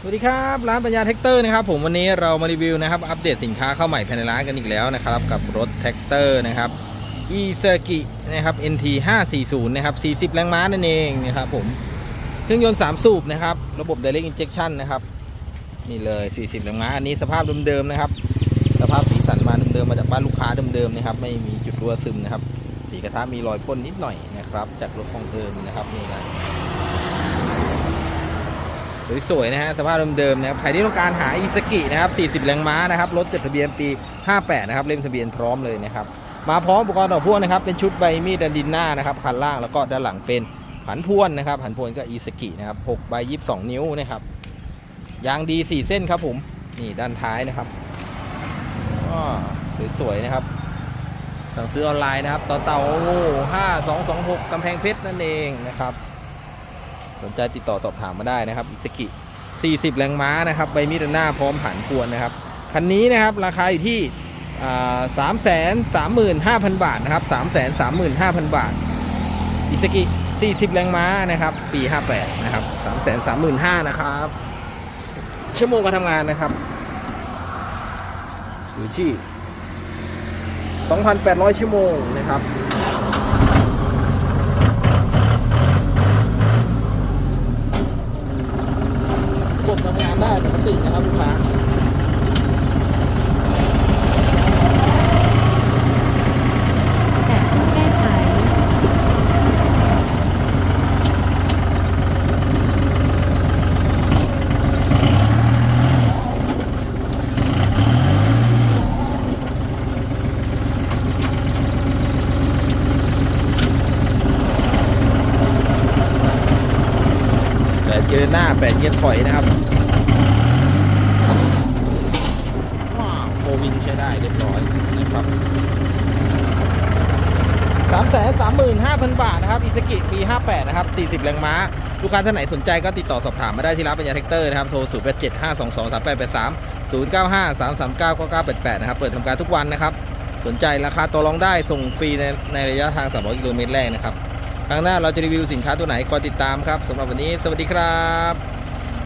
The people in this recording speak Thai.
สวัสดีครับร้านปัญญาแท็กเตอร์นะครับผมวันนี้เรามารีวิวนะครับอัปเดตสินค้าเข้าใหม่ภายในร้านกันอีกแล้วนะครับกับรถแท็กเตอร์นะครับอีเซอร์กินะครับ NT 540นะครับ40 แรงม้านั่นเองนะครับผมเครื่องยนต์ 3 สูบนะครับระบบ Direct Injection นะครับนี่เลย 40 แรงม้าอันนี้สภาพเดิมๆนะครับ สภาพสีสันมาเดิมๆมาจากบ้านลูกค้าเดิมๆนะครับไม่มีจุดรั่วซึมนะครับสีกระทะมีรอยพ่นนิดหน่อยนะครับจากรถของเดิมนะครับนี่นะ สวยๆนะฮะสภาพเดิมๆนะครับใครที่ต้องการหาอีสกินะครับ40แรงม้านะครับรถจดทะเบียนปี 58 นะครับเล่มทะเบียนพร้อมเลยนะครับมาพร้อมอุปกรณ์ต่อพ่วงนะครับเป็นชุดใบมีดดินหน้านะครับคันล่างแล้วก็ด้านหลังเป็นผันพ่วนนะครับผันพ่วนก็อีสกินะครับ6ใบ22 นิ้วนะครับยางดี 4 เส้นครับผมนี่ด้านท้ายนะครับสวยๆนะครับ สั่งซื้อออนไลน์นะครับต่อเต่า5226กำแพงเพชรนั่นเองนะครับ สนใจติดต่อสอบถามมาได้นะครับอิสกิ 40 แรงม้านะครับใบมีดหน้าพร้อมผันพวนนะครับ คันนี้นะครับราคาอยู่ที่สามแสนสามหมื่นห้าพันบาทนะครับสามแสนสามหมื่นห้าพันบาทอิสกิ40 แรงม้านะครับ ปี 58 นะครับสามแสนสามหมื่นห้านะครับ ชั่วโมงการทำงานนะครับ อยู่ที่ 2,800 ชั่วโมงนะครับ ระบบทำงานได้ปกตินะครับลูกค้า แต่ต้องแก้ไข แป ดเกียร์หน้าแปดเกียร์ถอยนะครับว้าวโฟวินใช้ได้เรียบร้อยนะครับสามแสนสามหมื่นห้าพันบาทนะครับอิสกิปีห้าแปดนะครับสี่สิบแรงม้า ลูกค้าท่านไหนสนใจก็ติดต่อสอบถามมาได้ที่ร้านปัญญาแท็กเตอร์นะครับโทรศูนย์แปดเจ็ดห้าสองสองสามแปดแปดสามศูนย์เก้าห้าสามสามเก้าเก้าเก้าแปดแปดนะครับเปิดทำการทุกวันนะครับ สนใจราคาต่อรองได้ส่งฟรีในในระยะทาง300กิโลเมตรแรกนะครับ ครั้งหน้าเราจะรีวิวสินค้าตัวไหนคอยติดตามครับสำหรับวันนี้ สวัสดีครับ